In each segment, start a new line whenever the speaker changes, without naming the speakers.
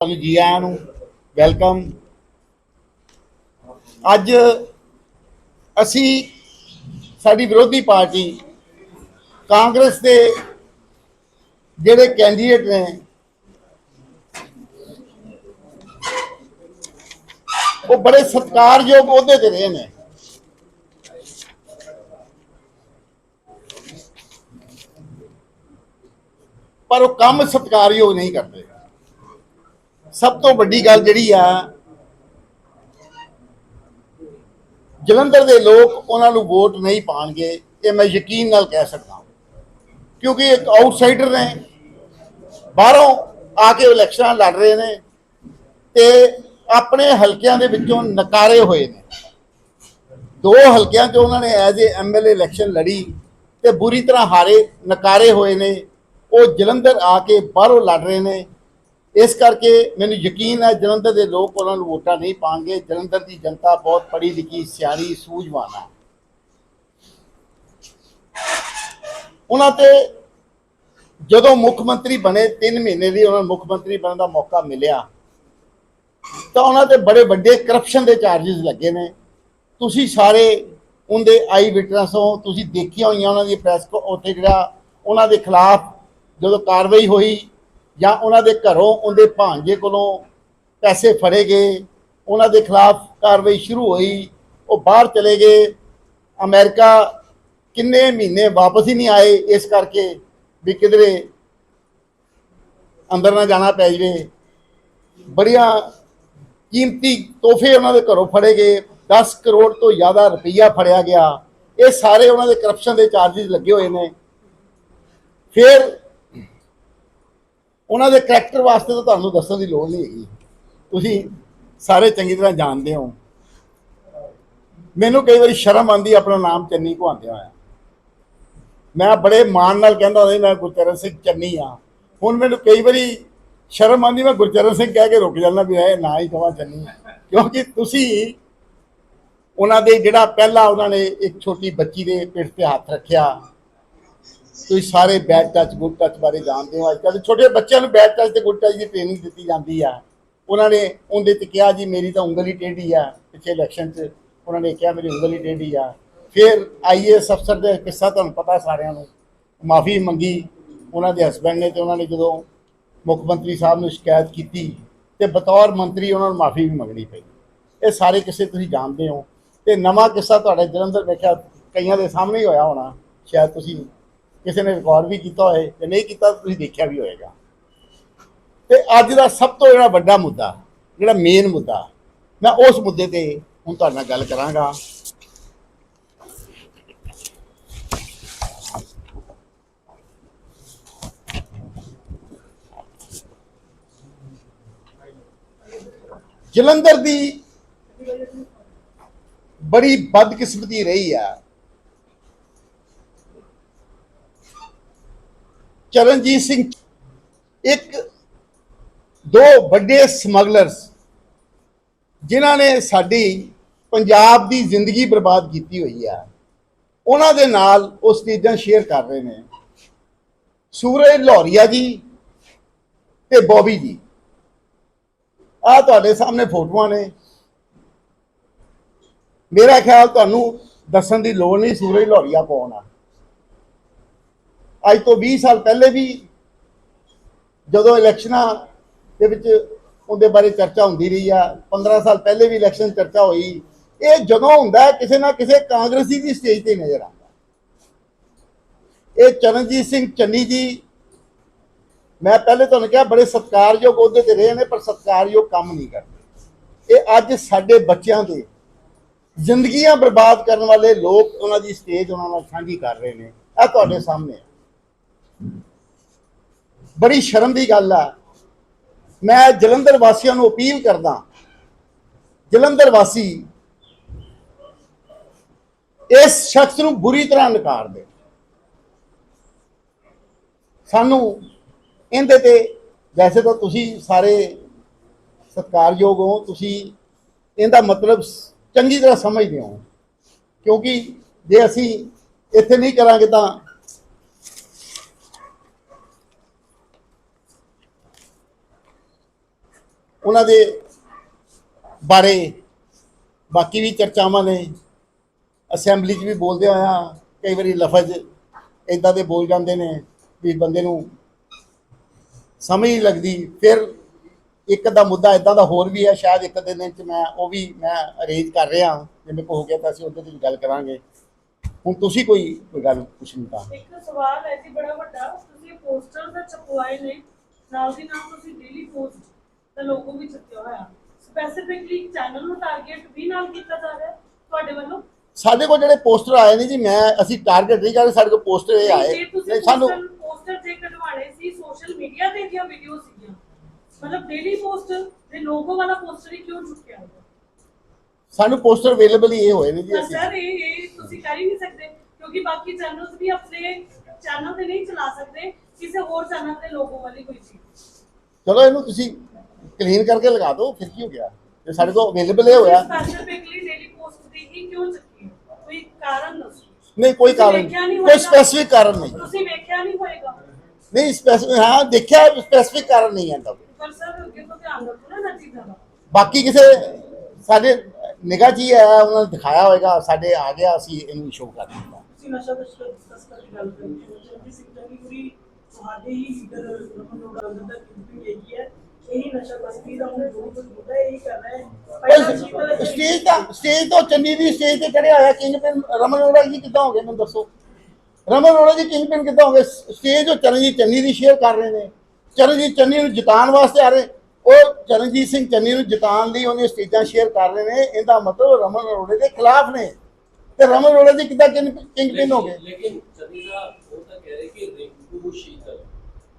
ਤੁਹਾਨੂੰ ਜੀ ਆਇਆਂ ਨੂੰ ਵੈਲਕਮ। ਅੱਜ ਅਸੀਂ ਸਾਡੀ ਵਿਰੋਧੀ ਪਾਰਟੀ ਕਾਂਗਰਸ ਦੇ ਜਿਹੜੇ ਕੈਂਡੀਡੇਟ ਨੇ, ਉਹ ਬੜੇ ਸਤਿਕਾਰਯੋਗ ਅਹੁਦੇ ਤੇ ਰਹੇ ਨੇ। ਪਰ ਉਹ ਕੰਮ ਸਤਿਕਾਰਯੋਗ ਨਹੀਂ ਕਰਦੇ। ਸਭ ਤੋਂ ਵੱਡੀ ਗੱਲ ਜਿਹੜੀ ਆ, ਜਲੰਧਰ ਦੇ ਲੋਕ ਉਹਨਾਂ ਨੂੰ ਵੋਟ ਨਹੀਂ ਪਾਣਗੇ, ਇਹ ਮੈਂ ਯਕੀਨ ਨਾਲ ਕਹਿ ਸਕਦਾ ਕਿਉਂਕਿ ਇੱਕ ਆਊਟਸਾਈਡਰ ਨੇ, ਬਾਹਰੋਂ ਆ ਕੇ ਇਲੈਕਸ਼ਨਾਂ ਲੜ ਰਹੇ ਨੇ ਤੇ ਆਪਣੇ ਹਲਕਿਆਂ ਦੇ ਵਿੱਚੋਂ ਨਕਾਰੇ ਹੋਏ ਨੇ। ਦੋ ਹਲਕਿਆਂ 'ਚ ਉਹਨਾਂ ਨੇ ਐਜ਼ ਏ ਐਮਐਲਏ ਇਲੈਕਸ਼ਨ ਲੜੀ ਤੇ ਬੁਰੀ ਤਰ੍ਹਾਂ ਹਾਰੇ, ਨਕਾਰੇ ਹੋਏ ਨੇ। ਉਹ ਜਲੰਧਰ ਆ ਕੇ ਬਾਹਰੋਂ ਲੜ ਰਹੇ ਨੇ। ਇਸ ਕਰਕੇ ਮੈਨੂੰ ਯਕੀਨ ਹੈ ਜਲੰਧਰ ਦੇ ਲੋਕ ਉਹਨਾਂ ਨੂੰ ਵੋਟਾਂ ਨਹੀਂ ਪਾਣਗੇ। ਜਲੰਧਰ ਦੀ ਜਨਤਾ ਬਹੁਤ ਪੜ੍ਹੀ ਲਿਖੀ, ਸਿਆਣੀ, ਸੂਝਵਾਨ ਹੈ। ਉਹਨਾਂ ਤੇ ਜਦੋਂ ਮੁੱਖ ਮੰਤਰੀ ਬਣੇ 3 ਮਹੀਨੇ ਦੀ ਉਹਨਾਂ ਨੂੰ ਮੁੱਖ ਮੰਤਰੀ ਬਣਨ ਦਾ ਮੌਕਾ ਮਿਲਿਆ, ਤਾਂ ਉਹਨਾਂ ਤੇ ਬੜੇ ਵੱਡੇ ਕਰਪਸ਼ਨ ਦੇ ਚਾਰजेस ਲੱਗੇ ਨੇ। ਤੁਸੀਂ ਸਾਰੇ ਉਹਦੇ ਆਈ ਵਿਟਨੈਸ ਹੋ, ਤੁਸੀਂ ਦੇਖੀਆਂ ਹੋਈਆਂ ਉਹਨਾਂ ਦੀ ਪ੍ਰੈਸ ਕੋ ਉੱਥੇ ਜਿਹੜਾ ਉਹਨਾਂ ਦੇ ਖਿਲਾਫ ਜਦੋਂ ਕਾਰਵਾਈ ਹੋਈ ਜਾਂ ਉਹਨਾਂ ਦੇ ਘਰੋਂ ਉਹਦੇ ਭਾਂਜੇ ਕੋਲੋਂ ਪੈਸੇ ਫੜੇ ਗਏ, ਉਹਨਾਂ ਦੇ ਖਿਲਾਫ ਕਾਰਵਾਈ ਸ਼ੁਰੂ ਹੋਈ, ਉਹ ਬਾਹਰ ਚਲੇ ਗਏ। ਅਮਰੀਕਾ ਕਿੰਨੇ ਮਹੀਨੇ ਵਾਪਸ ਹੀ ਨਹੀਂ ਆਏ, ਇਸ ਕਰਕੇ ਵੀ ਕਿਧਰੇ ਅੰਦਰ ਨਾ ਜਾਣਾ ਪੈ ਜਵੇ। ਬੜੀਆਂ ਕੀਮਤੀ ਤੋਹਫੇ ਉਹਨਾਂ ਦੇ ਘਰੋਂ ਫੜੇ ਗਏ। 10 ਕਰੋੜ ਤੋਂ ਜ਼ਿਆਦਾ ਰੁਪਈਆ ਫੜਿਆ ਗਿਆ। ਇਹ ਸਾਰੇ ਉਹਨਾਂ ਦੇ ਕਰਪਸ਼ਨ ਦੇ ਚਾਰजेस ਲੱਗੇ ਹੋਏ ਨੇ। ਫਿਰ ਉਹਨਾਂ ਦੇ ਕਰੈਕਟਰ ਵਾਸਤੇ ਤਾਂ ਤੁਹਾਨੂੰ ਦੱਸਣ ਦੀ ਲੋੜ ਨਹੀਂ ਹੈਗੀ। ਤੁਸੀਂ ਸਾਰੇ ਚੰਗੀ ਤਰ੍ਹਾਂ ਜਾਣਦੇ ਹੋ। ਮੈਨੂੰ ਕਈ ਵਾਰੀ ਸ਼ਰਮ ਆਉਂਦੀ, ਆਪਣਾ ਨਾਮ ਚੰਨੀ ਕਹਾਉਂਦੇ ਹੋਇਆ। ਮੈਂ ਬੜੇ ਮਾਣ ਨਾਲ ਕਹਿੰਦਾ ਹੁੰਦਾ ਮੈਂ ਗੁਰਚਰਨ ਸਿੰਘ ਚੰਨੀ ਆ ਹੁਣ ਮੈਨੂੰ ਕਈ ਵਾਰੀ ਸ਼ਰਮ ਆਉਂਦੀ, ਮੈਂ ਗੁਰਚਰਨ ਸਿੰਘ ਕਹਿ ਕੇ ਰੁਕ ਜਾਂਦਾ ਵੀ ਇਹ ਨਾ ਹੀ ਕਹਾਂ ਚੰਨੀ। ਕਿਉਂਕਿ ਤੁਸੀਂ ਉਹਨਾਂ ਦੇ ਜਿਹੜਾ ਪਹਿਲਾ ਉਹਨਾਂ ਨੇ ਇੱਕ ਛੋਟੀ ਬੱਚੀ ਦੇ ਪਿੱਠ ਤੇ ਹੱਥ ਰੱਖਿਆ ਤੁਸੀਂ ਸਾਰੇ ਬੈਡ ਟੱਚ ਗੁੱਡ ਟੱਚ ਬਾਰੇ ਜਾਣਦੇ ਹੋ ਅੱਜ ਕੱਲ੍ਹ। ਛੋਟੇ ਬੱਚਿਆਂ ਨੂੰ ਬੈਡ ਟੱਚ ਤੇ ਗੁੱਡ ਟੱਚ ਦੀ ਟ੍ਰੇਨਿੰਗ ਦਿੱਤੀ ਜਾਂਦੀ ਆ। ਉਹਨਾਂ ਨੇ ਉਹਦੇ ਤੇ ਕਿਹਾ ਜੀ, ਮੇਰੀ ਤਾਂ ਉਂਗਲੀ ਟੇਢੀ ਆ। ਪਿੱਛੇ ਇਲੈਕਸ਼ਨ 'ਚ ਉਹਨਾਂ ਨੇ ਕਿਹਾ, ਮੇਰੀ ਉਂਗਲੀ ਟੇਢੀ ਆ। ਫਿਰ ਆਈਏਐਸ ਅਫਸਰ ਦੇ ਕਿੱਸਾ ਤੁਹਾਨੂੰ ਪਤਾ ਸਾਰਿਆਂ ਨੂੰ। ਮਾਫੀ ਮੰਗੀ ਉਹਨਾਂ ਦੇ ਹਸਬੰਡ ਨੇ ਤੇ ਉਹਨਾਂ ਨੇ ਜਦੋਂ ਮੁੱਖ ਮੰਤਰੀ ਸਾਹਿਬ ਨੂੰ ਸ਼ਿਕਾਇਤ ਕੀਤੀ ਤੇ ਬਤੌਰ ਮੰਤਰੀ ਉਹਨਾਂ ਨੂੰ ਮਾਫੀ ਵੀ ਮੰਗਣੀ ਪਈ। ਇਹ ਸਾਰੇ ਕਿਸੇ ਤੁਸੀਂ ਜਾਣਦੇ ਹੋ। ਤੇ ਨਵਾਂ ਕਿੱਸਾ ਤੁਹਾਡੇ ਜਲੰਧਰ ਵੇਖਿਆ ਕਈਆਂ ਦੇ ਸਾਹਮਣੇ ਹੀ ਹੋਇਆ ਹੋਣਾ। ਸ਼ਾਇਦ ਤੁਸੀਂ ਕਿਸੇ ਨੇ ਰਿਕਾਰਡ ਵੀ ਕੀਤਾ ਹੋਏ ਤੇ ਨਹੀਂ ਕੀਤਾ ਤੁਸੀਂ ਦੇਖਿਆ ਵੀ ਹੋਏਗਾ। ਤੇ ਅੱਜ ਦਾ ਸਭ ਤੋਂ ਜਿਹੜਾ ਵੱਡਾ ਮੁੱਦਾ, ਜਿਹੜਾ ਮੇਨ ਮੁੱਦਾ, ਮੈਂ ਉਸ ਮੁੱਦੇ ਤੇ ਹੁਣ ਤੁਹਾਡੇ ਨਾਲ ਗੱਲ ਕਰਾਂਗਾ। ਜਲੰਧਰ ਦੀ ਬੜੀ ਬਦਕਿਸਮਤੀ ਰਹੀ ਆ। ਚਰਨਜੀਤ ਸਿੰਘ ਇੱਕ ਦੋ ਵੱਡੇ ਸਮਗਲਰਸ ਜਿਨ੍ਹਾਂ ਨੇ ਸਾਡੀ ਪੰਜਾਬ ਦੀ ਜ਼ਿੰਦਗੀ ਬਰਬਾਦ ਕੀਤੀ ਹੋਈ ਆ। ਉਹਨਾਂ ਦੇ ਨਾਲ ਉਸ ਚੀਜ਼ਾਂ ਸ਼ੇਅਰ ਕਰ ਰਹੇ ਨੇ। ਸੂਰਜ ਲੋਰੀਆ ਜੀ ਤੇ ਬੋਬੀ ਜੀ। ਆ ਤੁਹਾਡੇ ਸਾਹਮਣੇ ਫੋਟੋਆਂ ਨੇ। ਮੇਰਾ ਖਿਆਲ ਤੁਹਾਨੂੰ ਦੱਸਣ ਦੀ ਲੋੜ ਨਹੀਂ ਸੂਰਜ ਲੋਰੀਆ ਕੌਣ ਆ। ਅੱਜ ਤੋਂ 20 ਸਾਲ ਪਹਿਲੇ ਵੀ ਜਦੋਂ ਇਲੈਕਸ਼ਨਾਂ ਦੇ ਵਿੱਚ ਉਹਦੇ ਬਾਰੇ ਚਰਚਾ ਹੁੰਦੀ ਰਹੀ ਆ 15 ਸਾਲ ਪਹਿਲੇ ਵੀ ਇਲੈਕਸ਼ਨ ਚਰਚਾ ਹੋਈ, ਇਹ ਜਦੋਂ ਹੁੰਦਾ ਕਿਸੇ ਨਾ ਕਿਸੇ ਕਾਂਗਰਸੀ ਦੀ ਸਟੇਜ ਤੇ ਨਜ਼ਰ ਆਉਂਦਾ ਇਹ ਚਰਨਜੀਤ ਸਿੰਘ ਚੰਨੀ ਜੀ, ਮੈਂ ਪਹਿਲੇ ਤੁਹਾਨੂੰ ਕਿਹਾ, ਬੜੇ ਸਤਿਕਾਰਯੋਗ ਅਹੁਦੇ ਤੇ ਰਹੇ ਨੇ, ਪਰ ਸਤਿਕਾਰਯੋਗ ਕੰਮ ਨਹੀਂ ਕਰਦੇ। ਇਹ ਅੱਜ ਸਾਡੇ ਬੱਚਿਆਂ ਦੇ ਜ਼ਿੰਦਗੀਆਂ ਬਰਬਾਦ ਕਰਨ ਵਾਲੇ ਲੋਕ ਉਹਨਾਂ ਦੀ ਸਟੇਜ ਉਹਨਾਂ ਨਾਲ ਸਾਂਝੀ ਕਰ ਰਹੇ ਨੇ। ਇਹ ਤੁਹਾਡੇ ਸਾਹਮਣੇ ਹੈ। ਬੜੀ ਸ਼ਰਮ ਦੀ ਗੱਲ ਆ। ਮੈਂ ਜਲੰਧਰ ਵਾਸੀਆਂ ਨੂੰ ਅਪੀਲ ਕਰਦਾ ਜਲੰਧਰ ਵਾਸੀ ਇਸ ਸ਼ਖਸ ਨੂੰ ਬੁਰੀ ਤਰ੍ਹਾਂ ਨਕਾਰ ਦੇ ਸਾਨੂੰ ਇਹਦੇ ਤੇ ਵੈਸੇ ਤਾਂ ਤੁਸੀਂ ਸਾਰੇ ਸਤਿਕਾਰਯੋਗ ਹੋ, ਤੁਸੀਂ ਇਹਦਾ ਮਤਲਬ ਚੰਗੀ ਤਰ੍ਹਾਂ ਸਮਝਦੇ ਹੋ। ਕਿਉਂਕਿ ਜੇ ਅਸੀਂ ਇੱਥੇ ਨਹੀਂ ਕਰਾਂਗੇ ਤਾਂ ਉਹਨਾਂ ਦੇ ਬਾਰੇ ਬਾਕੀ ਵੀ ਚਰਚਾਵਾਂ ਨੇ। ਅਸੈਂਬਲੀ 'ਚ ਵੀ ਬੋਲਦੇ ਹੋਇਆ ਕਈ ਵਾਰੀ ਲਫ਼ਜ਼ ਇਦਾਂ ਦੇ ਬੋਲ ਜਾਂਦੇ ਨੇ ਵੀ ਬੰਦੇ ਨੂੰ ਸਮਝ ਨਹੀਂ ਲੱਗਦੀ। ਫਿਰ ਇੱਕ ਦਾ ਮੁੱਦਾ ਇਦਾਂ ਦਾ ਹੋਰ ਵੀ ਹੈ, ਸ਼ਾਇਦ ਇੱਕ ਦੇ ਦਿਨ 'ਚ ਮੈਂ ਉਹ ਵੀ ਮੈਂ ਅਰੇਂਜ ਕਰ ਰਿਹਾ ਜੇ ਮੇਰੇ ਕੋਲ ਹੋ ਗਿਆ ਤਾਂ ਅਸੀਂ ਉਹਦੇ 'ਤੇ ਗੱਲ ਕਰਾਂਗੇ। ਹੁਣ ਤੁਸੀਂ ਕੋਈ ਕੋਈ ਗੱਲ ਪੁੱਛਣੀ ਤਾਂ।
ਇੱਕ ਸਵਾਲ ਹੈ ਜੀ ਬੜਾ ਵੱਡਾ। ਤੁਸੀਂ ਪੋਸਟਰ ਦਾ ਛਪਵਾਏ ਨੇ। ਨਾਲ ਦੀ ਨਾਲ ਤੁਸੀਂ ਡੇਲੀ ਪੋਸਟ ਦਾ ਲੋਗੋ ਵੀ ਛਪਿਆ ਹੋਇਆ। ਸਪੈਸੀਫਿਕਲੀ ਚੈਨਲ ਨੂੰ ਟਾਰਗੇਟ ਵੀ ਨਾਲ ਕੀਤਾ ਜਾ ਰਿਹਾ ਤੁਹਾਡੇ ਵੱਲੋਂ?
ਸਾਡੇ ਕੋਲ ਜਿਹੜੇ ਪੋਸਟਰ ਆਏ ਨੇ ਜੀ ਮੈਂ ਅਸੀਂ ਟਾਰਗੇਟ ਨਹੀਂ ਕਰਦੇ ਸਾਡੇ ਕੋਲ ਪੋਸਟਰ ਇਹ ਆਏ।
ਜੇ ਤੁਸੀਂ
ਸਾਨੂੰ
ਪੋਸਟਰ ਜੇ ਕਢਵਾਣੇ ਸੀ ਸੋਸ਼ਲ ਮੀਡੀਆ ਤੇ ਦੀਆਂ ਵੀਡੀਓ ਸੀਗੀਆਂ। ਮਤਲਬ ਡੇਲੀ ਪੋਸਟਰ ਦੇ ਲੋਗੋ ਵਾਲਾ ਪੋਸਟਰ ਹੀ ਕਿਉਂ ਚੁੱਕਿਆ? ਹੋਇਆ
ਸਾਨੂੰ ਪੋਸਟਰ ਅਵੇਲੇਬਲ ਹੀ ਇਹ ਹੋਏ ਨੇ ਜੀ
ਤਾਂ
ਅਸੀਂ।
ਸਰ ਇਹ ਇਹ ਤੁਸੀਂ ਕਰ ਹੀ ਨਹੀਂ ਸਕਦੇ ਕਿਉਂਕਿ ਬਾਕੀ ਚੈਨਲਸ ਵੀ ਆਪਣੇ ਚੈਨਲ ਤੇ ਨਹੀਂ ਚਲਾ ਸਕਦੇ ਕਿਸੇ ਹੋਰ ਚੈਨਲ ਤੇ ਲੋਗੋ ਵਾਲੀ ਕੋਈ ਚੀਜ਼।
ਚਲੋ ਇਹਨੂੰ ਤੁਸੀਂ ਕਲੀਨ ਕਰਕੇ ਲਗਾ ਦਿਓ ਫਿਰ ਕੀ ਹੋ ਗਿਆ ਜੇ ਸਾਡੇ ਕੋਲ ਅਵੇਲੇਬਲ ਇਹ ਹੋਇਆ
ਸਪੈਸੀਫਿਕਲੀ ਡੇਲੀ ਪੋਸਟ ਦੀ ਹੀ ਕਿਉਂ ਚੱਕੀ ਹੈ? ਕੋਈ ਕਾਰਨ ਦੱਸੋ
ਨਹੀਂ ਕੋਈ
ਤੁਸੀਂ
ਕਾਰਨ
ਵੇਖਿਆ ਨਹੀਂ
ਕੋਈ
ਹੋਏਗਾ।
ਸਪੈਸੀਫਿਕ ਕਾਰਨ ਨਹੀਂ
ਤੁਸੀਂ ਵੇਖਿਆ ਨਹੀਂ ਹੋਏਗਾ
ਨਹੀਂ ਸਪੈਸੀਫਿਕ ਹਾਂ ਦੇਖਿਆ ਸਪੈਸੀਫਿਕ ਕਾਰਨ ਨਹੀਂ ਹੈ ਇਹਦਾ
ਪਰ ਸਰ ਅੱਗੇ ਤੋਂ ਧਿਆਨ ਰੱਖੋ ਨਾ ਨਾ ਚੀਜ਼ਾਂ ਦਾ
ਬਾਕੀ ਕਿਸੇ ਸਾਡੇ ਨਿਗਾਹ 'ਚ ਹੀ ਆਇਆ ਉਹਨਾਂ ਨੇ ਦਿਖਾਇਆ ਹੋਵੇਗਾ ਸਾਡੇ ਆ ਗਿਆ ਅਸੀਂ ਇਹਨੂੰ ਸ਼ੋਅ ਕਰ ਦਿੱਤਾ
ਤੁਸੀਂ ਨਸ਼ਾ ਤਸਕਰ ਦੀ ਗੱਲ ਕਰੀ ਚੰਗੀ ਸਿੰਘ ਚੰਗੀਪੁਰੀ ਤੁਹਾਡੇ ਹੀ ਲੀਡਰ ਰਮਨ ਨੋੜਾ ਦਾ ਕਿੰਪੀ ਹੈਗੀ ਹੈ ਇਹੀ ਨਸ਼ਾ ਤਸਕਰੀ ਦਾ ਹੁਣ ਜੋ ਕੁਝ ਹੁੰਦਾ ਹੈ ਇਹੀ ਕਰ ਰਿਹਾ ਹੈ ਪਹਿਲਾਂ ਸ਼ੀਤਲ ਜੀ-
ਸਟੇਜ ਤਾਂ ਸਟੇਜ ਤੋਂ ਚੰਨੀ ਦੀ ਸਟੇਜ ਤੇ ਚੜਿਆ ਹੋਇਆ ਕਿੰਗ ਪਿਨ ਰਮਨ ਅਰੋੜਾ ਜੀ ਕਿੱਦਾਂ ਹੋ ਗਏ ਮੈਨੂੰ ਦੱਸੋ। ਰਮਨ ਅਰੋੜਾ ਜੀ ਕਿੰਗ ਪਿਨ ਕਿੱਦਾਂ ਹੋ ਗਏ? ਸਟੇਜ ਤੋਂ ਚਰਨਜੀਤ ਚੰਨੀ ਦੀ ਸ਼ੇਅਰ ਕਰ ਰਹੇ ਨੇ। ਚਰਨਜੀਤ ਚੰਨੀ ਨੂੰ ਜਿਤਾਉਣ ਵਾਸਤੇ ਆ ਰਹੇ। ਉਹ ਚਰਨਜੀਤ ਸਿੰਘ ਚੰਨੀ ਨੂੰ ਜਿਤਾਉਣ ਲਈ ਉਹਨੇ ਸਟੇਜਾਂ ਸ਼ੇਅਰ ਕਰ ਰਹੇ ਨੇ। ਇਹਦਾ ਮਤਲਬ ਰਮਨ ਅਰੋੜੇ ਦੇ ਖਿਲਾਫ ਨੇ। ਤੇ ਰਮਨ ਅਰੋੜਾ ਜੀ ਕਿੱਦਾਂ ਕਿੰਗ ਪਿਨ ਹੋ ਗਏ?
ਲੇਕਿਨ ਚੰਨੀ ਸਾਹਿਬ ਉਹ ਤਾਂ ਕਹਿ ਰਹੇ ਕਿ ਰਿੰਕੂ ਸ਼ੀਤਲ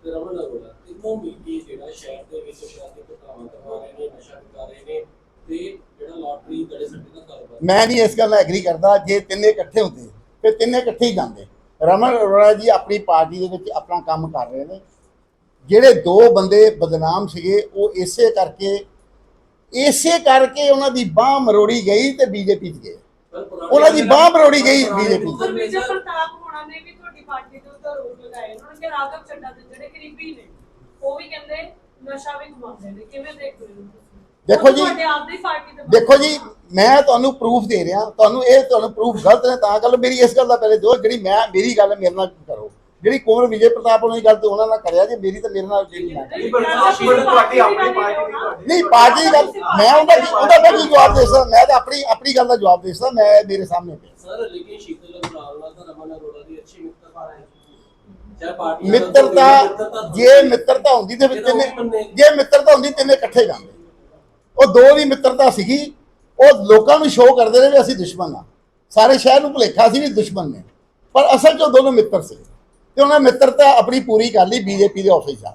ਤੇ ਰਮਨ ਅਰੋੜਾ। ਤਿੰਨੋਂ ਮਿਲ ਕੇ ਜਿਹੜਾ ਸ਼ਹਿਰ ਦੇ ਵਿੱਚ ਸ਼ਹਿਰ ਦੇ ਘਟਾਵਾਂ ਕਰਵਾ ਰਹੇ ਨੇ ਨਸ਼ਾ ਕਰ ਰਹੇ ਨੇ ਤੇ ਜਿਹੜਾ ਲਾਟਰੀ ਗੜੇ ਸੱਟੇ ਦਾ ਕਾਰੋਬਾਰ
ਮੈਂ ਨਹੀਂ ਇਸ ਗੱਲ ਨਾਲ ਐਗਰੀ ਕਰਦਾ ਜੇ ਤਿੰਨੇ ਇਕੱਠੇ ਹੁੰਦੇ ਫਿਰ ਤਿੰਨੇ ਇਕੱਠੇ ਹੀ ਜਾਂਦੇ। ਰਮਨ ਅਰੋੜਾ ਜੀ ਆਪਣੀ ਪਾਰਟੀ ਦੇ ਵਿੱਚ ਆਪਣਾ ਕੰਮ ਕਰ ਰਹੇ ਨੇ। ਜਿਹੜੇ ਦੋ ਬੰਦੇ ਬਦਨਾਮ ਸੀਗੇ ਉਹ ਇਸੇ ਕਰਕੇ ਇਸੇ ਕਰਕੇ ਉਹਨਾਂ ਦੀ ਬਾਹ ਮਰੋੜੀ ਗਈ ਤੇ ਬੀਜੇਪੀ 'ਚ ਗਏ। ਉਹਨਾਂ ਦੀ ਬਾਂਹ ਮਰੋੜੀ ਗਈ
ਪਰ ਵਿਜੇ
ਸਰ-
ਪ੍ਰਤਾਪ ਹੋਣਾ ਨੇ ਵੀ ਤੁਹਾਡੀ ਪਾਰਟੀ ਦੇ ਉੱਤੇ ਰੋਕ ਲਗਾਏ। ਉਹਨਾਂ ਨੇ ਰਾਘਵ ਚੱਡਾ ਦੇ ਜਿਹੜੇ ਕਰੀਬੀ ਨੇ। ਉਹ ਵੀ ਕਹਿੰਦੇ ਨਸ਼ਾ ਵੀ ਕਮਾਉਂਦੇ ਨੇ ਕਿਵੇਂ ਦੇਖ ਰਹੇ ਹੋ ਤੁਸੀਂ?
ਦੇਖੋ
ਉਹ
ਜੀ,
ਤੁਹਾਡੇ ਆਪਦੀ ਪਾਰਟੀ ਦੇ
ਦੇਖੋ ਜੀ ਮੈਂ ਤੁਹਾਨੂੰ ਪ੍ਰੂਫ ਦੇ ਰਿਹਾ ਤੁਹਾਨੂੰ ਇਹ ਤੁਹਾਨੂੰ ਪ੍ਰੂਫ ਗਲਤ ਨੇ ਤਾਂ ਗੱਲ ਮੇਰੀ ਇਸ ਗੱਲ ਦਾ ਪਹਿਲੇ ਦਿਓ ਜਿਹੜੀ ਮੈਂ ਮੇਰੀ ਗੱਲ ਮੇਰੇ ਨਾਲ ਕਰੋ। ਜਿਹੜੀ ਕੁੰਵਰ ਵਿਜੇ ਪ੍ਰਤਾਪ ਉਹਨਾਂ ਦੀ ਗੱਲ ਤੇ ਉਹਨਾਂ ਨਾਲ ਕਰਿਆ ਜੇ ਮੇਰੀ ਤਾਂ ਮੇਰੇ ਨਾਲ ਜਿਹੜੀ ਨਾ
ਨਹੀਂ,
ਪਰ
ਨਸ਼ਾ
ਤੁਸੀਂ
ਤੁਸੀਂ
ਤੁਹਾਡੀ ਆਪਣੀ
ਪਾਰਟੀ
ਪਾਰਟੀ
ਦੀ
ਦੀ ਤੁਹਾਡੀ।
ਨਹੀਂ ਪਾਰਟੀ ਦੀ ਗੱਲ ਮੈਂ ਉਹਦਾ ਉਹਦਾ ਮੈਂ ਕੀ ਜਵਾਬ ਦੇ ਸਕਦਾ? ਮੈਂ ਤਾਂ ਆਪਣੀ ਆਪਣੀ ਗੱਲ ਦਾ ਜਵਾਬ ਦੇ ਸਕਦਾ ਮੈਂ ਮੇਰੇ ਸਾਹਮਣੇ। ਪਿਆ
ਸਰ ਲੇਕਿਨ ਸ਼ੀਤਲ ਨਾਲ ਨਾਲ ਤਾਂ ਰਮਨ ਅਰੋੜਾ ਦੀ ਅੱਛੀ ਮਿੱਤਰਤਾ ਹੈ ਚਾਹੇ ਪਾਰਟੀ
ਮਿੱਤਰਤਾ ਜੇ ਮਿੱਤਰਤਾ ਹੁੰਦੀ ਤੇ ਫਿਰ ਤਿੰਨੇ ਜੇ ਮਿੱਤਰਤਾ ਹੁੰਦੀ ਤਿੰਨੇ ਇਕੱਠੇ ਜਾਂਦੇ। ਉਹ ਦੋ ਦੀ ਮਿੱਤਰਤਾ ਸੀਗੀ ਉਹ ਲੋਕਾਂ ਨੂੰ ਸ਼ੋਅ ਕਰਦੇ ਨੇ ਵੀ ਅਸੀਂ ਦੁਸ਼ਮਣ ਆ। ਸਾਰੇ ਸ਼ਹਿਰ ਨੂੰ ਭੁਲੇਖਾ ਸੀ ਵੀ ਦੁਸ਼ਮਣ ਨੇ। ਪਰ ਅਸਲ 'ਚ ਉਹ ਦੋਨੋਂ ਮਿੱਤਰ ਸੀ। ਤੇ ਉਹਨਾਂ ਮਿੱਤਰਤਾ ਆਪਣੀ ਪੂਰੀ ਕਰ ਲਈ ਬੀਜੇਪੀ ਦੇ ਆਫਿਸ ਜੀ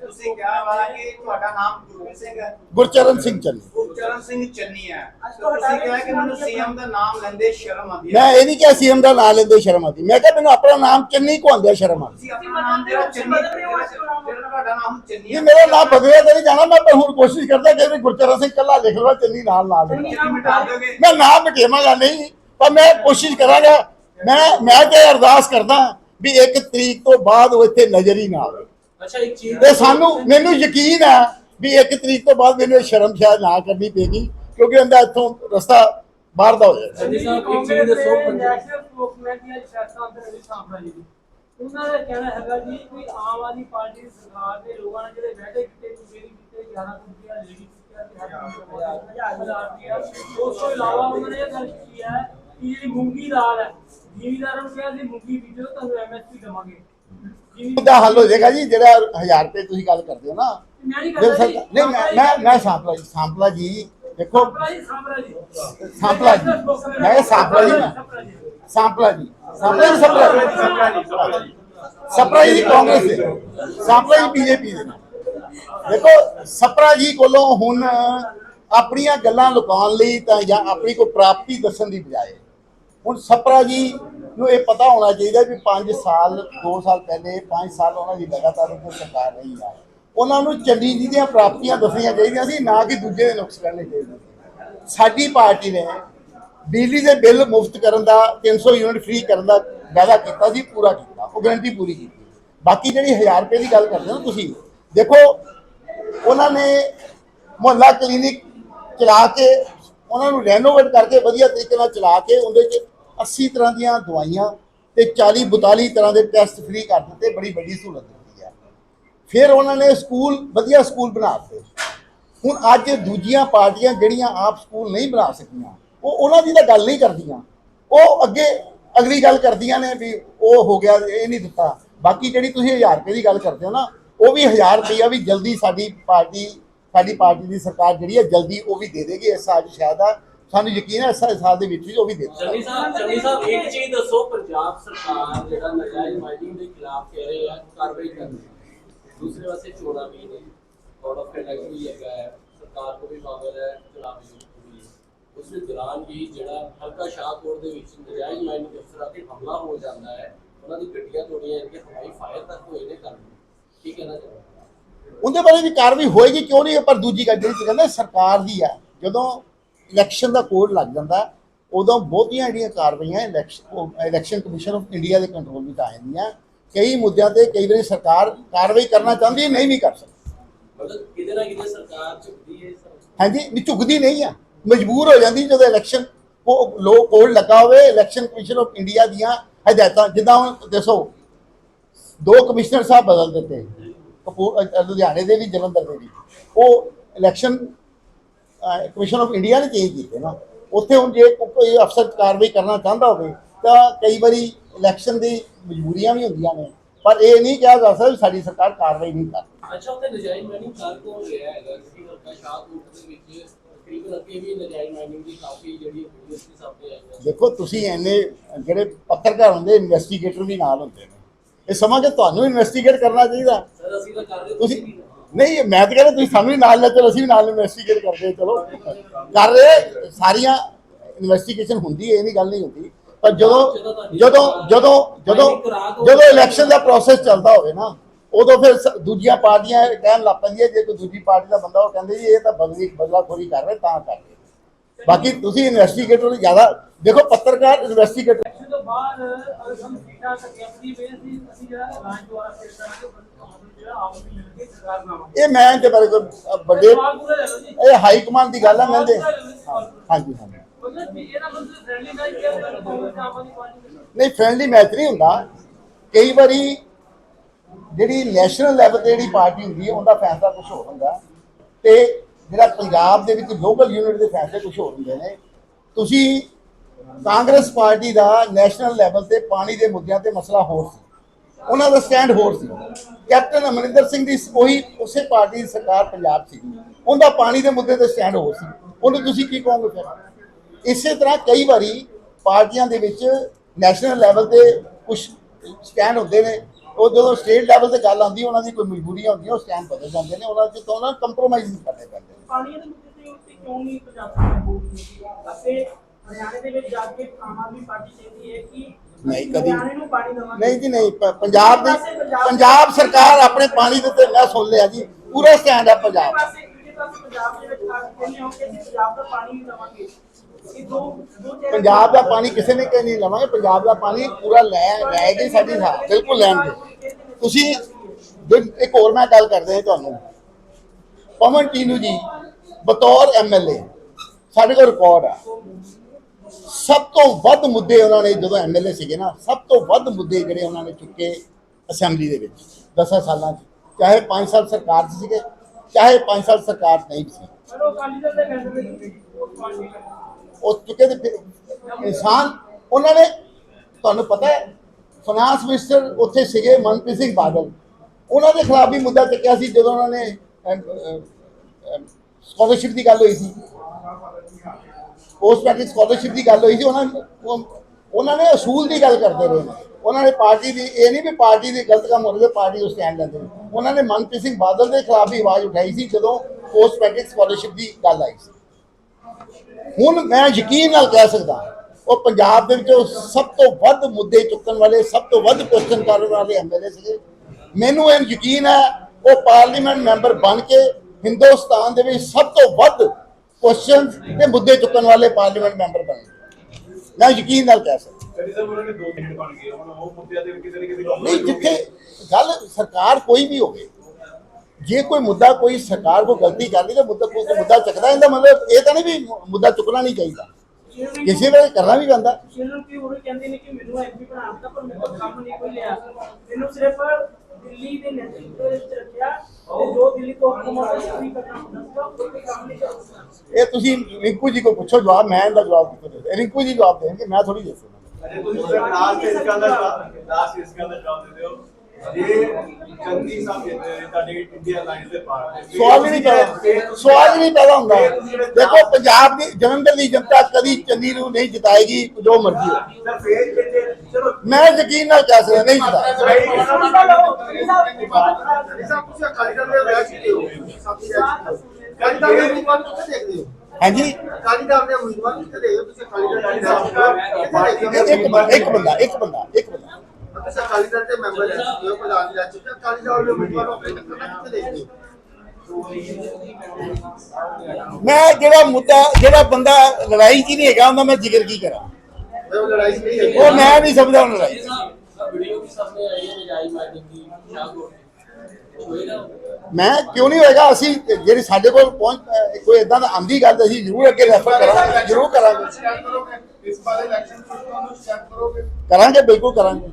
ਤੁਸੀਂ ਕਿਹਾ ਵਾ ਕਿ ਤੁਹਾਡਾ ਨਾਮ ਗੁਰਮੀਤ ਸਿੰਘ ਹੈ।
ਗੁਰਚਰਨ ਸਿੰਘ ਚੰਨੀ।
ਗੁਰਚਰਨ ਸਿੰਘ ਚੰਨੀ ਹੈ। ਤੁਸੀਂ ਕਿਹਾ ਕਿ ਮੈਨੂੰ ਸੀਐਮ ਦਾ ਨਾਮ ਲੈਂਦੇ ਸ਼ਰਮ ਆਉਂਦੀ
ਮੈਂ
ਹੈ
ਇਹ ਨਹੀਂ ਕਿਹਾ ਸੀਐਮ ਦਾ ਨਾਂ ਲੈਂਦੇ ਸ਼ਰਮ ਆਦੀ ਮੈਂ ਕਿਹਾ ਮੈਨੂੰ ਆਪਣਾ ਨਾਮ ਚੰਨੀ ਕਹਾਉਂਦੇ ਸ਼ਰਮ ਆਦੀ
ਤੁਸੀਂ ਆਪਣਾ ਨਾਮ ਜਿਹੜਾ ਚੰਨੀ ਜਿਹੜਾ ਤੁਹਾਡਾ ਨਾਮ ਚੰਨੀ
ਇਹ
ਹੈ।
ਮੇਰਾ ਨਾਮ ਬਦਲਿਆ ਤਾਂ ਨਹੀਂ ਜਾਣਾ। ਮੈਂ ਪਰ ਹੁਣ ਕੋਸ਼ਿਸ਼ ਕਰਦਾ ਕਿ ਗੁਰਚਰਨ ਸਿੰਘ ਕੱਲਾ ਲਿਖ ਲਵਾਂ ਚੰਨੀ ਨਾਲ
ਦੋਗੇ।
ਮੈਂ ਨਾਮ ਮਿਟੇਵਾਂਗਾ ਨਹੀਂ ਪਰ ਮੈਂ ਕੋਸ਼ਿਸ਼ ਕਰਾਂਗਾ। ਮੈਂ ਮੈਂ ਤੇ ਅਰਦਾਸ ਕਰਦਾ। ਵੀ ਇੱਕ ਤਰੀਕ ਤੋਂ ਬਾਅਦ ਉਹ ਇੱਥੇ ਨਜ਼ਰ ਹੀ ਨਾ ਆਵੇ।
ਅੱਛਾ ਇੱਕ ਚੀਜ਼
ਤੇ ਸਾਨੂੰ ਮੈਨੂੰ ਯਕੀਨ ਹੈ ਵੀ ਇੱਕ ਤਰੀਕ ਤੋਂ ਬਾਅਦ ਮੈਨੂੰ ਇਹ ਸ਼ਰਮ ਸ਼ਾਇਦ ਨਾ ਕਰਨੀ ਪਏਗੀ ਕਿਉਂਕਿ ਉਹਦਾ ਇੱਥੋਂ ਰਸਤਾ ਬਾਹਰ ਦਾ ਹੋ ਜਾਏਗਾ।
ਚੰਨੀ ਸਾਹਿਬ ਇੱਕ ਚੀਜ਼ ਦੱਸੋ ਪੰਜਾਬ
ਨੈਸ਼ਨਲ ਸਪੋਕਸਮੈਨ ਦੀਆਂ ਸ਼ਰਤਾਂ ਤੇ ਰਵੀ ਸਾਂਪਲਾ ਜੀ। ਉਹਨਾਂ ਦਾ ਕਹਿਣਾ ਹੈਗਾ ਜੀ ਕਿ ਆਮ ਆਦਮੀ ਪਾਰਟੀ ਦੀ ਸਰਕਾਰ ਦੇ ਲੋਕਾਂ ਨੇ ਜਿਹੜੇ ਵਾਅਦੇ ਕੀਤੇ ਕੁਬੇਰੀ ਕੀਤੇ 11 ਰੁਪਏ ਲੇਡੀ ਕੀਤੇ ਤੇ ਹਜ਼ਾਰ ਰੁਪਏ ਉਸ ਤੋਂ ਇਲਾਵਾ ਉਹਨਾਂ ਨੇ ਇਹ ਗੱਲ ਕੀਤੀ ਹੈ ਕਿ ਜਿਹੜੀ ਮੂੰਗੀ ਦਾਲ ਹੈ ਜ਼ਿਮੀਦਾਰਾਂ ਨੂੰ ਕਿਹਾ ਸੀ ਮੂੰਗੀ ਬੀਜੋ ਤੁਹਾਨੂੰ ਐਮਐਸਪੀ ਦੇਵਾਂਗੇ। ਜ਼ਿਮੀ-
ਉਹਦਾ ਹੱਲ ਹੋ ਜਾਏਗਾ ਜੀ ਜਿਹੜਾ 1000 ਰੁਪਏ ਤੁਸੀਂ ਗੱਲ ਕਰਦੇ ਹੋ ਨਾ।
ਮੈਂ ਨਹੀਂ ਕਰਦਾ ਜੀ।
ਨਹੀਂ ਮੈਂ ਮੈਂ ਮੈਂ ਸਾਂਪਲਾ ਜੀ ਸਾਂਪਲਾ ਜੀ ਦੇਖੋ।
ਸਾਂਪਲਾ ਜੀ ਸਾਂਪਲਾ ਜੀ।
ਸਾਂਪਲਾ ਜੀ। ਮੈਂ ਕਿਹਾ ਸਾਂਪਲਾ ਜੀ। ਮੈਂ
ਸਾਂਪਲਾ ਜੀ।
ਸਾਂਪਲਾ ਜੀ ਸਾਂਪਲਾ ਜੀ। ਸਪਰਾ ਜੀ ਕਾਂਗਰਸ ਦੇ। ਸਾਂਪਲਾ ਜੀ ਬੀਜੇਪੀ ਦੇ ਦੇਖੋ ਸਪਰਾ ਜੀ ਕੋਲੋਂ ਹੁਣ ਆਪਣੀਆਂ ਗੱਲਾਂ ਲੁਕਾਉਣ ਲਈ ਤਾਂ ਜਾਂ ਆਪਣੀ ਕੋਈ ਪ੍ਰਾਪਤੀ ਦੱਸਣ ਦੀ ਬਜਾਏ ਹੁਣ ਸਪਰਾ ਜੀ ਨੂੰ ਇਹ ਪਤਾ ਹੋਣਾ ਚਾਹੀਦਾ ਵੀ 5 ਸਾਲ 2 ਸਾਲ ਪਹਿਲੇ 5 ਸਾਲ ਉਹਨਾਂ ਦੀ ਲਗਾਤਾਰ ਉੱਥੇ ਸਰਕਾਰ ਰਹੀ ਆ ਉਹਨਾਂ ਨੂੰ ਚੰਡੀ ਜੀ ਦੀਆਂ ਪ੍ਰਾਪਤੀਆਂ ਦੱਸਣੀਆਂ ਚਾਹੀਦੀਆਂ ਸੀ, ਨਾ ਕਿ ਦੂਜੇ ਦੇ ਨੁਕਸ ਕਰਨੇ ਚਾਹੀਦੇ ਸੀ। ਸਾਡੀ ਪਾਰਟੀ ਨੇ ਬਿਜਲੀ ਦੇ ਬਿੱਲ ਮੁਫਤ ਕਰਨ ਦਾ 300 ਯੂਨਿਟ ਫ੍ਰੀ ਕਰਨ ਦਾ ਵਾਅਦਾ ਕੀਤਾ ਸੀ, ਪੂਰਾ ਕੀਤਾ, ਉਹ ਗਰੰਟੀ ਪੂਰੀ ਕੀਤੀ ਬਾਕੀ ਜਿਹੜੀ 1000 ਰੁਪਏ ਦੀ ਗੱਲ ਕਰਦੇ ਹੋ ਨਾ ਤੁਸੀਂ, ਦੇਖੋ, ਉਹਨਾਂ ਨੇ ਮੁਹੱਲਾ ਕਲੀਨਿਕ ਚਲਾ ਕੇ, ਉਹਨਾਂ ਨੂੰ ਰੈਨੋਵੇਟ ਕਰਕੇ ਵਧੀਆ ਤਰੀਕੇ ਨਾਲ ਚਲਾ ਕੇ, ਉਹਦੇ 'ਚ 80 ਤਰ੍ਹਾਂ ਦੀਆਂ ਦਵਾਈਆਂ ਤੇ 40 42 ਤਰ੍ਹਾਂ ਦੇ ਟੈਸਟ ਫ੍ਰੀ ਕਰ ਦਿੱਤੇ, ਬੜੀ ਵੱਡੀ ਸਹੂਲਤ ਦਿੱਤੀ ਹੈ। ਫਿਰ ਉਹਨਾਂ ਨੇ ਸਕੂਲ, ਵਧੀਆ ਸਕੂਲ ਬਣਾ ਦਿੱਤੇ। ਹੁਣ ਅੱਜ ਦੂਜੀਆਂ ਪਾਰਟੀਆਂ ਜਿਹੜੀਆਂ ਆਪ ਸਕੂਲ ਨਹੀਂ ਬਣਾ ਸਕੀਆਂ, ਉਹ ਉਹਨਾਂ ਦੀ ਤਾਂ ਗੱਲ ਨਹੀਂ ਕਰਦੀਆਂ। ਉਹ ਅੱਗੇ ਅਗਲੀ ਗੱਲ ਕਰਦੀਆਂ ਨੇ ਵੀ ਉਹ ਹੋ ਗਿਆ, ਇਹ ਨਹੀਂ ਦਿੱਤਾ। ਬਾਕੀ ਜਿਹੜੀ ਤੁਸੀਂ 1000 ਰੁਪਏ ਦੀ ਗੱਲ ਕਰਦੇ ਹੋ ਨਾ, ਉਹ ਵੀ 1000 ਰੁਪਈਆ ਵੀ ਜਲਦੀ ਸਾਡੀ ਪਾਰਟੀ ਸਾਡੀ ਪਾਰਟੀ ਦੀ ਸਰਕਾਰ ਜਿਹੜੀ ਹੈ ਜਲਦੀ ਉਹ ਵੀ ਦੇ ਦੇਗੀ ਇਸ ਸਾਲ ਸ਼ਾਇਦ ਆ ਸਾਨੂੰ ਯਕੀਨ ਹੈ ਇਸ ਸਾਲ ਦੇ ਵਿੱਚ ਵੀ ਉਹ ਵੀ ਦੇ ਦੇਗੀ
ਚੰਨੀ ਸਾਹਿਬ ਚੰਨੀ ਸਾਹਿਬ ਇੱਕ ਚੀਜ਼ ਦੱਸੋ ਪੰਜਾਬ ਸਰਕਾਰ ਜਿਹੜਾ ਨਜਾਇਜ਼ ਮਾਈਨਿੰਗ ਦੇ ਖਿਲਾਫ ਕਹਿ ਰਹੇ ਆ ਕਾਰਵਾਈ ਕਰ ਰਹੀ ਹੈ। ਦੂਸਰੇ ਪਾਸੇ ਚੋਣਾਂ ਵੀ ਨੇ ਕੋਡ ਆਫ ਕੰਡਕਟ ਵੀ ਹੈਗਾ ਹੈ ਸਰਕਾਰ ਕੋ ਵੀ ਪਾਵਰ ਹੈ ਆਯੋਗ ਵੀ ਹੈ ਉਸ ਦੇ ਦੌਰਾਨ ਵੀ ਜਿਹੜਾ ਹਲਕਾ ਸ਼ਾਹਕੋਟ ਦੇ ਵਿੱਚ ਨਜਾਇਜ਼ ਮਾਈਨਿੰਗ ਅਫਸਰਾਂ ਤੇ ਹਮਲਾ ਹੋ ਜਾਂਦਾ ਹੈ ਉਹਨਾਂ ਦੀ ਗੱਡੀਆਂ ਤੋੜੀਆਂ ਜਾਂਦੀਆਂ ਹਵਾਈ ਫਾਇਰ ਤੱਕ ਹੋਏ ਨੇ ਕਰਨ ਕੀ ਕਹਿਣਾ ਚਾਹੁੰਦੇ
ਉਹਦੇ ਬਾਰੇ ਵੀ ਕਾਰਵਾਈ ਹੋਏਗੀ ਕਿਉਂ ਨਹੀਂ? ਪਰ ਦੂਜੀ ਗੱਲ ਜਿਹੜੀ ਕਹਿੰਦੇ ਸਰਕਾਰ ਦੀ ਆ ਜਦੋਂ ਇਲੈਕਸ਼ਨ ਦਾ ਕੋਡ ਲੱਗ ਜਾਂਦਾ ਉਦੋਂ ਬਹੁਤੀਆਂ ਜਿਹੜੀਆਂ ਕਾਰਵਾਈਆਂ ਇਲੈਕਸ਼ਨ ਕਮਿਸ਼ਨ ਆਫ ਇੰਡੀਆ ਦੇ ਕੰਟਰੋਲ ਵਿੱਚ ਆ ਜਾਂਦੀਆਂ। ਕਈ ਮੁੱਦਿਆਂ ਤੇ ਕਈ ਵਾਰੀ ਸਰਕਾਰ ਕਾਰਵਾਈ ਕਰਨਾ ਚਾਹੁੰਦੀ ਨਹੀਂ ਵੀ ਕਰ ਸਕਦੀ।
ਮਤਲਬ ਕਿਤੇ ਨਾ ਕਿਤੇ ਸਰਕਾਰ ਝੁਕਦੀ ਹੈ ਇਸ ਤਰ੍ਹਾਂ।
ਹਾਂਜੀ ਵੀ ਝੁਕਦੀ ਨਹੀਂ ਆ ਮਜਬੂਰ ਹੋ ਜਾਂਦੀ ਜਦੋਂ ਇਲੈਕਸ਼ਨ ਕੋ ਲੋ ਕੋਡ ਲੱਗਾ ਹੋਵੇ ਇਲੈਕਸ਼ਨ ਕਮਿਸ਼ਨ ਆਫ ਇੰਡੀਆ ਦੀਆਂ ਹਦਾਇਤਾਂ ਜਿੱਦਾਂ ਹੁਣ ਦੱਸੋ ਦੋ ਕਮਿਸ਼ਨਰ ਸਾਹਿਬ ਬਦਲ ਦਿੱਤੇ ਕਪੂਰ ਲੁਧਿਆਣੇ ਦੇ ਵੀ ਜਲੰਧਰ ਦੇ ਵੀ। ਉਹ ਇਲੈਕਸ਼ਨ ਕਮਿਸ਼ਨ ਆਫ ਇੰਡੀਆ ਨੇ ਚੇਂਜ ਕੀਤੇ ਨਾ। ਉੱਥੇ ਹੁਣ ਜੇ ਕੋਈ ਅਫਸਰ ਕਾਰਵਾਈ ਕਰਨਾ ਚਾਹੁੰਦਾ ਹੋਵੇ ਤਾਂ ਕਈ ਵਾਰੀ ਇਲੈਕਸ਼ਨ ਦੀ ਮਜਬੂਰੀਆਂ ਵੀ ਹੁੰਦੀਆਂ ਨੇ। ਪਰ ਇਹ ਨਹੀਂ ਕਿਹਾ ਜਾ ਸਕਦਾ ਸਾਡੀ ਸਰਕਾਰ ਕਾਰਵਾਈ ਨਹੀਂ ਕਰਦੀ
ਅੱਛਾ ਉੱਥੇ ਨਜਾਇਜ਼ ਮਾਈਨਿੰਗ ਕਰ ਕੌਣ ਰਿਹਾ ਹੈਗਾ। ਕਿਉਂਕਿ ਹਲਕਾ ਸ਼ਾਹਕੋਟ ਦੇ ਵਿੱਚ ਤਕਰੀਬਨ ਅੱਗੇ ਵੀ ਨਜਾਇਜ਼ ਮਾਈਨਿੰਗ ਦੀ ਕਾਫੀ ਜਿਹੜੀ ਵੀਡੀਓਜ਼ ਵੀ ਸਾਹਮਣੇ ਆਈਆਂ
ਦੇਖੋ ਤੁਸੀਂ ਐਨੇ ਜਿਹੜੇ ਪੱਤਰਕਾਰ ਹੁੰਦੇ ਇਨਵੈਸਟੀਗੇਟਰ ਵੀ ਨਾਲ ਹੁੰਦੇ ਨੇ। ਇਹ ਸਮਾਂ ਕਿ ਤੁਹਾਨੂੰ ਇਨਵੈਸਟੀਗੇਟ ਕਰਨਾ ਚਾਹੀਦਾ।
ਸਰ ਅਸੀਂ ਤਾਂ ਕਰ ਰਹੇ
ਤੁਸੀਂ ਨਹੀਂ ਮੈਂ ਤਾਂ ਕਹਿੰਦਾ ਤੁਸੀਂ ਸਾਨੂੰ ਵੀ ਨਾਲ ਲੈ ਚਲੋ ਅਸੀਂ ਵੀ ਨਾਲ ਇਨਵੈਸਟੀਗੇਟ ਕਰਦੇ ਹਾਂ, ਚਲੋ। ਕਰ ਰਹੇ ਸਾਰੀਆਂ ਇਨਵੈਸਟੀਗੇਸ਼ਨ ਹੁੰਦੀ ਹੈ ਇਹ ਨਹੀਂ ਗੱਲ ਨਹੀਂ ਹੁੰਦੀ। ਪਰ ਜਦੋਂ ਜਦੋਂ ਜਦੋਂ ਜਦੋਂ ਜਦੋਂ ਇਲੈਕਸ਼ਨ ਦਾ ਪ੍ਰੋਸੈਸ ਚੱਲਦਾ ਹੋਵੇ ਨਾ ਉਦੋਂ ਫਿਰ ਸ- ਦੂਜੀਆਂ ਪਾਰਟੀਆਂ ਕਹਿਣ ਲੱਗ ਪੈਂਦੀਆਂ ਜੇ ਕੋਈ ਦੂਜੀ ਪਾਰਟੀ ਦਾ ਬੰਦਾ ਉਹ ਕਹਿੰਦੇ ਜੀ ਇਹ ਤਾਂ ਬਦਲੀ ਬਦਲਾਖੋਰੀ ਕਰ ਰਹੇ ਤਾਂ ਕਰ ਰਹੇ। ਬਾਕੀ ਤੁਸੀਂ ਇਨਵੈਸਟੀਗੇਟਰ ਜ਼ਿਆਦਾ ਦੇਖੋ ਪੱਤਰਕਾਰ ਇਨਵੈਸਟੀਗੇਟਰ
ਬਾਅਦ ਅਗਰ ਸਾਨੂੰ ਸੀਟਾਂ ਸਕੈਪਰੀ ਵੇ ਅਸੀਂ ਅਸੀਂ ਜਿਹੜਾ ਰਾਜ ਦੁਆਰਾ ਫਿਰ ਕਰਾਂਗੇ ਜਿਹੜਾ ਆਪ ਵੀ ਮਿਲ ਕੇ ਸਰਕਾਰ ਬਣਾਵਾਂਗੇ
ਇਹ ਮੈਂ ਤੇ ਬਾਰੇ ਵੱਡੇ ਇਹ ਹਾਈ ਕਮਾਂਡ ਦੀ ਗੱਲ ਹੈ ਮੈਂ ਦੇ ਹਾਂਜੀ ਹਾਂਜੀ। ਨਹੀਂ ਫ੍ਰੈਂਡਲੀ ਮੈਚ ਨਹੀਂ ਹੁੰਦਾ। ਕਈ ਵਾਰੀ ਜਿਹੜੀ ਨੈਸ਼ਨਲ ਲੈਵਲ ਤੇ ਜਿਹੜੀ ਪਾਰਟੀ ਹੁੰਦੀ ਹੈ ਉਹਦਾ ਫੈਸਲਾ ਕੁਝ ਹੋਰ ਹੁੰਦਾ। ਤੇ ਜਿਹੜਾ ਪੰਜਾਬ ਦੇ ਵਿੱਚ ਲੋਕਲ ਯੂਨਿਟ ਦੇ ਫੈਸਲੇ ਕੁਝ ਹੋਰ ਹੁੰਦੇ ਨੇ। ਤੁਸੀਂ ਕਾਂਗਰਸ ਪਾਰਟੀ ਦਾ ਨੈਸ਼ਨਲ ਲੈਵਲ ਤੇ ਪਾਣੀ ਦੇ ਮੁੱਦਿਆਂ ਤੇ ਮਸਲਾ ਹੋਰ ਸੀ। ਉਹਨਾਂ ਦਾ ਸਟੈਂਡ ਹੋਰ ਸੀ। ਕੈਪਟਨ ਅਮਰਿੰਦਰ ਸਿੰਘ ਦੀ ਉਹੀ, ਉਸੇ ਪਾਰਟੀ ਦੀ ਸਰਕਾਰ ਪੰਜਾਬ ਸੀ। ਉਹਦਾ ਪਾਣੀ ਦੇ ਮੁੱਦੇ ਤੇ ਸਟੈਂਡ ਹੋਰ ਸੀ। ਉਹਨੂੰ ਤੁਸੀਂ ਕੀ ਕਹੋਗੇ ਫਿਰ? ਇਸੇ ਤਰ੍ਹਾਂ ਕਈ ਵਾਰੀ ਪਾਰਟੀਆਂ ਦੇ ਵਿੱਚ ਨੈਸ਼ਨਲ ਲੈਵਲ ਤੇ ਕੁਝ ਸਟੈਂਡ ਹੁੰਦੇ ਨੇ। ਉਹ ਜਦੋਂ ਸਟੇਟ ਲੈਵਲ ਤੇ ਗੱਲ ਆਉਂਦੀ, ਉਹਨਾਂ ਦੀ ਕੋਈ ਮਜਬੂਰੀਆਂ ਹੁੰਦੀਆਂ, ਉਹ ਸਟੈਂਡ ਬਦਲ ਜਾਂਦੇ ਨੇ। ਉਹਨਾਂ ਦੇ ਤੋਂ ਉਹਨਾਂ ਕੰਪਰੋਮਾਈਜ਼ ਕਰਨੇ ਪੈਂਦੇ।
ਪਾਣੀ ਦੇ ਮੁੱਦੇ ਤੇ ਕਿਉਂ ਨਹੀਂ ਪੰਜਾਬ ਸਰਕਾਰ ਬੋਲਦੀ ਅਤੇ ਹਰਿਆਣੇ ਦੇ ਵਿੱਚ ਜਾ ਕੇ ਆਮ ਆਦਮੀ ਪਾਰਟੀ ਕਹਿੰਦੀ ਹੈ ਕਿ
ਨਹੀਂ, ਕਦੀ-
ਹਰਿਆਣੇ ਨੂੰ ਪਾਣੀ ਦੇਵਾਂਗੇ।
ਨਹੀਂ ਜੀ ਨਹੀਂ ਪ- ਪੰਜਾਬ ਦੀ ਪੰਜਾਬ ਸਰਕਾਰ ਆਪਣੇ ਪਾਣੀ ਦੇ ਉੱਤੇ ਮੈਂ ਸੁਣ ਲਿਆ ਜੀ ਪੂਰਾ ਸਟੈਂਡ ਹੈ ਪੰਜਾਬ
ਪੰਜਾਬ ਦੇ ਕੇ ਹੋ ਕਿ ਪਾਣੀ
ਕਿਸੇ ਨੇ ਕਹਿ ਨਹੀਂ ਲਵਾਂਗੇ ਪੰਜਾਬ ਦਾ ਪਾਣੀ ਪੂਰਾ ਲੈ ਲੈਗੇ ਸਾਡੀ ਥਾਂ ਬਿਲਕੁਲ ਲੈਣਗੇ ਤੁਸੀਂ ਇੱਕ ਹੋਰ ਮੈਂ ਗੱਲ ਕਰਦੇ ਹਾਂ ਤੁਹਾਨੂੰ। ਪਵਨ ਟੀਨੂ ਜੀ ਬਤੌਰ ਐਮਐਲਏ ਸਾਡੇ ਕੋਲ ਰਿਕਾਰਡ ਆ। ਸਭ ਤੋਂ ਵੱਧ ਮੁੱਦੇ ਉਹਨਾਂ ਨੇ ਜਦੋਂ ਐਮਐਲਏ ਸੀਗੇ ਨਾ ਸਭ ਤੋਂ ਵੱਧ ਮੁੱਦੇ ਜਿਹੜੇ ਉਹਨਾਂ ਨੇ ਚੁੱਕੇ ਅਸੈਂਬਲੀ ਦੇ ਵਿੱਚ 10 ਸਾਲਾਂ 'ਚ ਚਾਹੇ 5 ਸਾਲ ਸਰਕਾਰ 'ਚ ਸੀਗੇ ਚਾਹੇ 5 ਸਾਲ ਸਰਕਾਰ ਨਹੀਂ ਸੀ।
ਉਹ ਦੇ
ਚੁੱਕੇ ਫਿਰ ਇਨਸਾਨ ਉਹਨਾਂ ਨੇ ਤੁਹਾਨੂੰ ਪਤਾ ਹੈ ਫਾਈਨਾਂਸ ਮਿਨਿਸਟਰ ਉੱਥੇ ਸੀਗੇ ਮਨਪ੍ਰੀਤ ਸਿੰਘ ਬਾਦਲ। ਉਹਨਾਂ ਦੇ ਖਿਲਾਫ ਵੀ ਮੁੱਦਾ ਚੱਕਿਆ ਸੀ ਜਦੋਂ ਉਹਨਾਂ ਨੇ ਸਕਾਲਰਸ਼ਿਪ ਦੀ ਗੱਲ ਹੋਈ ਸੀ। ਪੋਸਟ ਮੈਟ੍ਰਿਕ ਸਕਾਲਰਸ਼ਿਪ ਦੀ ਗੱਲ ਹੋਈ ਸੀ, ਉਹਨਾਂ ਨੇ ਉਹਨਾਂ ਨੇ ਅਸੂਲ ਦੀ ਗੱਲ ਕਰਦੇ ਰਹੇ। ਉਹਨਾਂ ਨੇ ਪਾਰਟੀ ਦੀ, ਇਹ ਨਹੀਂ ਵੀ ਪਾਰਟੀ ਦੇ ਗਲਤ ਕੰਮ ਹੋ ਰਿਹਾ ਪਾਰਟੀ ਨੂੰ ਸਟੈਂਡ ਲੈਂਦੇ ਉਹਨਾਂ ਨੇ ਮਨਪ੍ਰੀਤ ਸਿੰਘ ਬਾਦਲ ਦੇ ਖਿਲਾਫ ਵੀ ਆਵਾਜ਼ ਉਠਾਈ ਸੀ, ਜਦੋਂ ਪੋਸਟ ਮੈਟ੍ਰਿਕ ਸਕਾਲਰਸ਼ਿਪ ਦੀ ਗੱਲ ਆਈ ਸੀ। ਹੁਣ ਮੈਂ ਯਕੀਨ ਨਾਲ ਕਹਿ ਸਕਦਾ, ਉਹ ਪੰਜਾਬ ਦੇ ਵਿੱਚੋਂ ਸਭ ਤੋਂ ਵੱਧ ਮੁੱਦੇ ਚੁੱਕਣ ਵਾਲੇ, ਸਭ ਤੋਂ ਵੱਧ ਕੁਐਸਚਨ ਕਰਨ ਵਾਲੇ ਐਮਐਲਏ ਸੀਗੇ। ਮੈਨੂੰ ਇਹ ਯਕੀਨ ਹੈ, ਉਹ ਪਾਰਲੀਮੈਂਟ ਮੈਂਬਰ ਬਣ ਕੇ ਹਿੰਦੁਸਤਾਨ ਦੇ ਵਿੱਚ ਸਭ ਤੋਂ ਵੱਧ ਕੁਐਸਚਨ ਤੇ ਮੁੱਦੇ ਚੁੱਕਣ ਵਾਲੇ ਪਾਰਲੀਮੈਂਟ ਮੈਂਬਰ ਬਣੇ। ਮੈਂ ਯਕੀਨ ਨਾਲ ਕਹਿ ਸਕਦਾ। ਨਹੀਂ ਜਿੱਥੇ ਗੱਲ ਸਰਕਾਰ ਕੋਈ ਵੀ ਹੋਵੇ ਜੇ ਕੋਈ ਮੁੱਦਾ ਕੋਈ ਸਰਕਾਰ ਕੋ ਗਲਤੀ ਕਰਦੀ ਤਾਂ ਮੁੱਦਾ ਕੋਈ ਮੁੱਦਾ ਚੱਕਦਾ ਇਹਦਾ ਮਤਲਬ ਇਹ ਤਾਂ ਨਹੀਂ ਵੀ ਮੁੱਦਾ ਚੁੱਕਣਾ ਨਹੀਂ ਚਾਹੀਦਾ। ਕਿਸੇ ਵੇਲੇ ਕਰਨਾ ਵੀ ਪੈਂਦਾ।
ਸ਼ਿਲਰ ਕੀ ਉਹ ਕਹਿੰਦੇ ਨੇ ਕਿ ਮੈਨੂੰ ਐਮਪੀ ਬਣਾ ਦਿੱਤਾ ਪਰ ਮੇਰੇ ਕੋਲ ਕੰਮ ਨਹੀਂ ਕੋਈ ਲਿਆ। ਮੈਨੂੰ ਸਿਰਫ ਦਿੱਲੀ ਦੇ ਨੇਤਰਤਵ ਵਿੱਚ ਰੱਖਿਆ ਤੇ ਜੋ ਦਿੱਲੀ ਤੋਂ ਹੁਕਮ ਆਉਂਦਾ ਸੀ ਉਹੀ ਕਰਨਾ ਹੁੰਦਾ ਸੀਗਾ ਕੋਈ ਵੀ ਕੰਮ ਨਹੀਂ ਕਰਦਾ
ਇਹ ਤੁਸੀਂ ਰਿੰਕੂ ਜੀ ਕੋ ਪੁੱਛੋ ਜਵਾਬ ਮੈਂ ਇਹਦਾ ਜਵਾਬ ਕਿੱਥੋਂ ਦੇ ਰਿੰਕੂ ਜੀ ਜਵਾਬ ਦੇਣਗੇ ਮੈਂ ਥੋੜੀ ਦੇ ਸਕਦਾ
ਅਜੇ ਤੁਸੀਂ ਸਰ ਲਾਸਟ ਇਸ ਗੱਲ ਦਾ ਲਾਸਟ ਇਸ ਗੱਲ ਦਾ ਜਵਾਬ ਦੇ ਦਿਓ।
ਸਵਾਲ ਹੀ ਨਹੀਂ ਪੈਦਾ। ਸਵਾਲ ਹੀ ਨਹੀਂ ਪੈਦਾ ਹੁੰਦਾ। ਦੇਖੋ ਪੰਜਾਬ ਦੀ ਜਲੰਧਰ ਦੀ ਜਨਤਾ ਕਦੀ ਚੰਨੀ ਨੂੰ ਨਹੀਂ ਜਿਤਾਏਗੀ ਜੋ ਮਰਜ਼ੀ ਹੋ ਮੈਂ ਯਕੀਨ ਨਾਲ ਕਹਿ ਸਕਦਾ ਨਹੀਂ ਜਿਤਾਏਗਾ। ਹਾਂਜੀ?
ਅਕਾਲੀ ਦਲ ਦੇ ਉਮੀਦਵਾਰ ਕਿੱਥੇ ਦੇਖਦੇ ਹੋ? ਤੁਸੀਂ ਅਕਾਲੀ ਦਲ ਦੇ
ਇੱਕ ਬੰਦਾ ਇੱਕ ਬੰਦਾ ਇੱਕ ਬੰਦਾ। ਇੱਕ ਬੰਦਾ
ਤੁਸੀਂ ਅਕਾਲੀ ਦਲ ਦੇ ਮੈਂਬਰ ਰਹਿ ਚੁੱਕੇ ਹੋ ਪ੍ਰਧਾਨ ਜੀ ਰਹਿ ਚੁੱਕੇ ਹੋ ਅਕਾਲੀ ਦਲ ਦੇ ਉਮੀਦਵਾਰ ਨੂੰ ਆਪਣੇ ਟੱਕਰ ਨਾਲ ਕਿੱਥੇ ਦੇਖਦੇ ਹੋ?
ਮੈਂ ਜਿਹੜਾ ਮੁੱਦਾ ਜਿਹੜਾ ਬੰਦਾ ਲੜਾਈ 'ਚ ਹੀ ਨਹੀਂ ਹੈਗਾ ਉਹਦਾ ਮੈਂ ਜ਼ਿਕਰ ਕੀ ਕਰਾਂ?
ਉਹ ਲੜਾਈ ਨਹੀਂ ਹੈ
ਉਹ ਮੈਂ ਨਹੀਂ ਸਮਝਦਾ ਉਹ ਲੜਾਈ।
ਇਹ ਨਾ ਵੀਡੀਓ ਵੀ ਸਾਹਮਣੇ ਆਈ ਹੈ ਨਜਾਇਜ਼ ਮਾਈਨਿੰਗ ਦੀ ਸ਼ਾਹਕੋਟ ਹੋਏਗਾ
ਮੈਂ ਕਿਉਂ ਨਹੀਂ ਹੋਏਗਾ? ਅਸੀਂ ਜਿਹੜੀ ਸਾਡੇ ਕੋਲ ਪਹੁੰਚ ਕੋਈ ਇਦਾਂ ਦਾ ਆਂਦੀ ਗੱਲ ਅਸੀਂ ਜ਼ਰੂਰ ਅੱਗੇ ਰੈਫਰ ਕਰਾਂਗੇ ਜ਼ਰੂਰ ਕਰਾਂਗੇ।
ਇਸ ਬਾਰੇ ਇਲੈਕਸ਼ਨ ਤੁਹਾਨੂੰ ਚੈੱਕ ਕਰੋਗੇ?
ਕਰਾਂਗੇ ਬਿਲਕੁਲ ਕਰਾਂਗੇ।